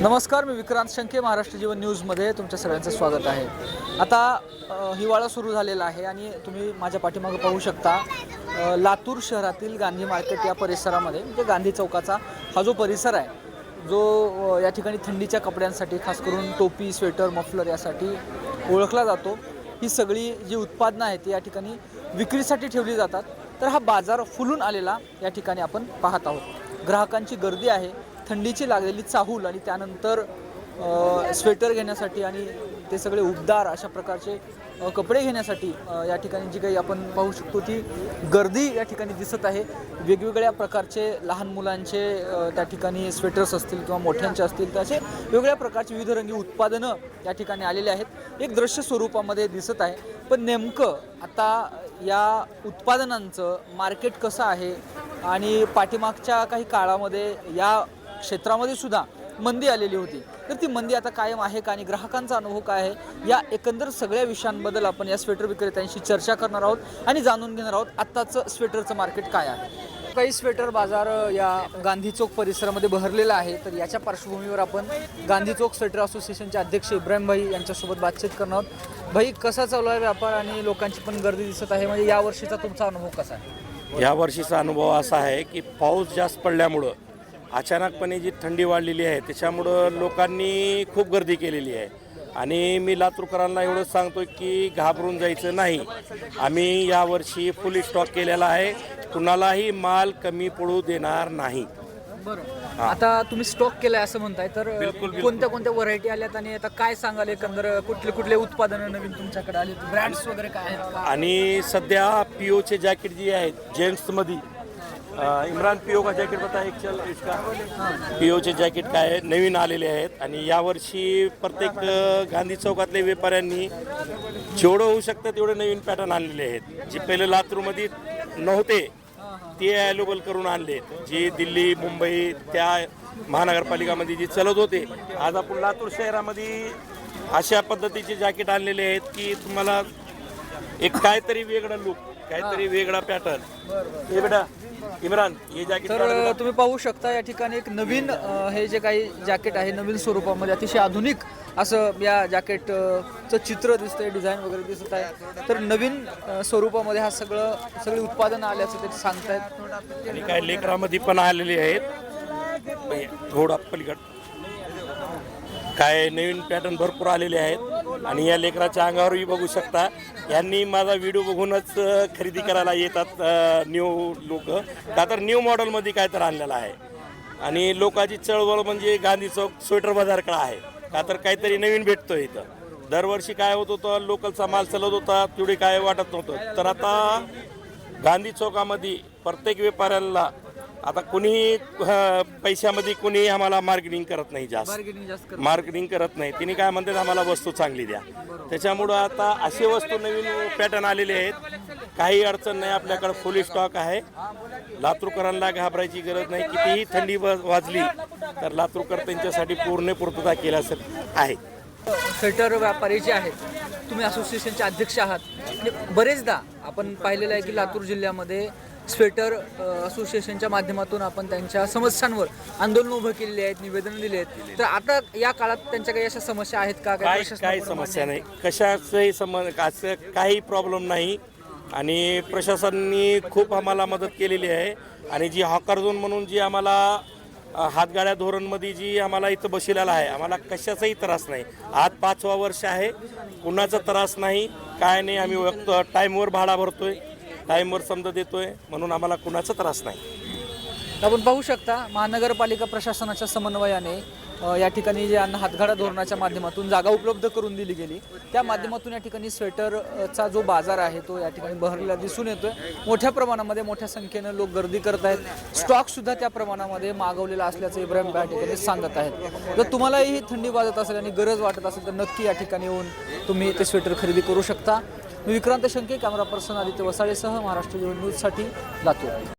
नमस्कार मी विक्रांत शंके महाराष्ट्र जीवन न्यूजमध्ये तुमच्या सगळ्यांचं स्वागत आहे. आता हिवाळा सुरू झालेला आहे आणि तुम्ही माझ्या पाठीमागं पाहू शकता लातूर शहरातील गांधी मार्केट या परिसरामध्ये म्हणजे गांधी चौकाचा हा जो परिसर आहे जो या ठिकाणी थंडीच्या कपड्यांसाठी खास करून टोपी स्वेटर मफलर यासाठी ओळखला जातो. ही सगळी जी उत्पादनं आहेत ती या ठिकाणी विक्रीसाठी ठेवली जातात. तर हा बाजार फुलून आलेला या ठिकाणी आपण पाहत आहोत. ग्राहकांची गर्दी आहे थंडीची लागलेली चाहूल आणि त्यानंतर स्वेटर घेण्यासाठी आणि ते सगळे उबदार अशा प्रकारचे कपडे घेण्यासाठी या ठिकाणी जी काही आपण पाहू शकतो ती गर्दी या ठिकाणी दिसत आहे. वेगवेगळ्या प्रकारचे लहान मुलांचे त्या ठिकाणी स्वेटर्स असतील किंवा मोठ्यांचे असतील तर असे वेगवेगळ्या प्रकारची विविधरंगी उत्पादनं या ठिकाणी आलेले आहेत. एक दृश्य स्वरूपामध्ये दिसत आहे. पण नेमकं आता या उत्पादनांचं मार्केट कसं आहे आणि पाठीमागच्या काही काळामध्ये या क्षेत्रामध्ये सुद्धा मंदी आलेली होती. तर ती मंदी आता कायम आहे का आणि ग्राहकांचा अनुभव काय आहे? या एकंदर सगळ्या विषयांबद्दल आपण या स्वेटर विक्रेत्यांशी चर्चा करणार आहोत आणि जाणून घेणार आहोत आत्ताचं स्वेटरचं मार्केट काय आहे. काही स्वेटर बाजार या गांधी चौक परिसरामध्ये बहरलेला आहे. तर याच्या पार्श्वभूमीवर आपण गांधी चौक स्वेटर असोसिएशनचे अध्यक्ष इब्राहिम भाई यांच्यासोबत बातचीत करणार आहोत. भाई कसा चालू आहे व्यापार आणि लोकांची पण गर्दी दिसत आहे? म्हणजे या वर्षीचा तुमचा अनुभव कसा आहे? या वर्षीचा अनुभव असा आहे की पाऊस जास्त पडल्यामुळं अचानकपणे जी थंडी वाढलेली आहे त्याच्यामुळं लोकांनी खूप गर्दी केलेली आहे. आणि मी लातूरकरांना एवढंच सांगतो की घाबरून जायचं नाही. आम्ही यावर्षी फुल स्टॉक केलेला आहे. कुणालाही माल कमी पडू देणार नाही. बरं. आता तुम्ही स्टॉक केलाय असं म्हणताय तर. कोणत्या कोणत्या व्हरायटी आल्यात आणि आता काय सांगाल एकंदर कुठले कुठले उत्पादनं नवीन तुमच्याकडे आले ब्रँड्स वगैरे काय आहेत? आणि सध्या पी ओचे जॅकेट जे आहेत जेंट्समध्ये इम्रान पी का जॅकेट बता एक चल इसका पीओचे जॅकेट काय आहे, नवीन आलेले आहेत आणि यावर्षी प्रत्येक गांधी चौकातल्या व्यापाऱ्यांनी जेवढं होऊ शकतं तेवढे नवीन पॅटर्न आणलेले आहेत. जे पहिले लातूरमध्ये नव्हते ते अवेलेबल करून आणले जे दिल्ली मुंबई त्या महानगरपालिकामध्ये जे चलत होते आज आपण लातूर शहरामध्ये अशा पद्धतीचे जॅकेट आणलेले आहेत की तुम्हाला एक काहीतरी वेगळं लुक काहीतरी वेगळा पॅटर्न बेटा इम्रान हे जॅकेट तर तुम्ही पाहू शकता या ठिकाणी एक नवीन अ, हे जे काही जॅकेट आहे नवीन स्वरूपामध्ये अतिशय आधुनिक असं या जॅकेटचं चित्र दिसतंय डिझाईन वगैरे दिसत आहे. तर नवीन अ, स्वरूपामध्ये हा सगळं सगळी उत्पादनं आल्याचं ते सांगतायत. आणि काय लेकरामध्ये पण आलेले आहेत. थोडा पलीकड. काय नवीन पॅटर्न भरपूर आलेले आहेत. आणि या लेकराच्या अंगावरही बघू शकता. यांनी माझा व्हिडिओ बघूनच खरेदी करायला येतात न्यू लोक. का तर न्यू मॉडेलमध्ये काय तर आणलेलं आहे. आणि लोकांची चळवळ म्हणजे गांधी चौक स्वेटर बाजारकडे आहे. का तर काहीतरी नवीन भेटतो इथं. दरवर्षी काय होत होतं लोकलचा माल चालत होता तेवढे काय वाटत नव्हतं. तर आता गांधी चौकामध्ये प्रत्येक व्यापाऱ्याला आता कुणीही अ, पैशामध्ये कुणीही आम्हाला मार्केटिंग करत नाही जास्त. मार्केटिंग करत नाही. तिने काय म्हणतात आम्हाला वस्तू चांगली द्या. त्याच्यामुळं आता असे वस्तू नवीन पॅटर्न आलेले आहेत. काही अडचण नाही आपल्याकडे फुल स्टॉक आहे. लातूरकरांना घाबरायची गरज नाही. कितीही थंडी वाजली तर लातूरकर त्यांच्यासाठी पूर्ण पूर्तता केल्यासारखं आहे. स्वेटर व्यापारी जे आहेत. तुम्ही असोसिएशनचे अध्यक्ष आहात. बरेचदा आपण पाहिलेलं आहे की लातूर जिल्ह्यामध्ये स्वेटर असोसिएशनच्या माध्यमातून आपण त्यांच्या समस्यांवर आंदोलन उभं केलेली आहेत निवेदनं दिली आहेत तर आता या काळात त्यांच्या काही अशा समस्या आहेत का? काय काही समस्या नाही. कशाचंही सम असं काही प्रॉब्लेम नाही. आणि प्रशासनाने खूप आम्हाला मदत केलेली आहे. आणि जी हॉकर झोन म्हणून जी आम्हाला हातगाड्या धोरणमध्ये जी आम्हाला इथं बसलेला आहे आम्हाला कशाचाही त्रास नाही. आज पाचवा वर्ष आहे. कुणाचा त्रास नाही काय नाही. आम्ही टाईमवर भाडा भरतोय. टाईमवर समजा देतोय म्हणून आम्हाला कुणाचा त्रास नाही. आपण पाहू शकता महानगरपालिका प्रशासनाच्या समन्वयाने अ, या ठिकाणी जे अन्न हातगाडा धोरणाच्या माध्यमातून जागा उपलब्ध करून दिली गेली. त्या माध्यमातून या ठिकाणी स्वेटरचा जो बाजार आहे तो या ठिकाणी बहरलेला दिसून येतोय. मोठ्या प्रमाणामध्ये मोठ्या संख्येनं लोक गर्दी करत आहेत. स्टॉक सुद्धा त्या प्रमाणामध्ये मागवलेला असल्याचं इब्राहिम या ठिकाणी सांगत आहेत. जर तुम्हालाही ही थंडी वाजत असेल आणि गरज वाटत असेल तर नक्की या ठिकाणी येऊन तुम्ही ते स्वेटर खरेदी करू शकता. मी विक्रांत शंके कॅमेरा पर्सन आदित्य वसाळेसह महाराष्ट्र न्यूजसाठी लातूर.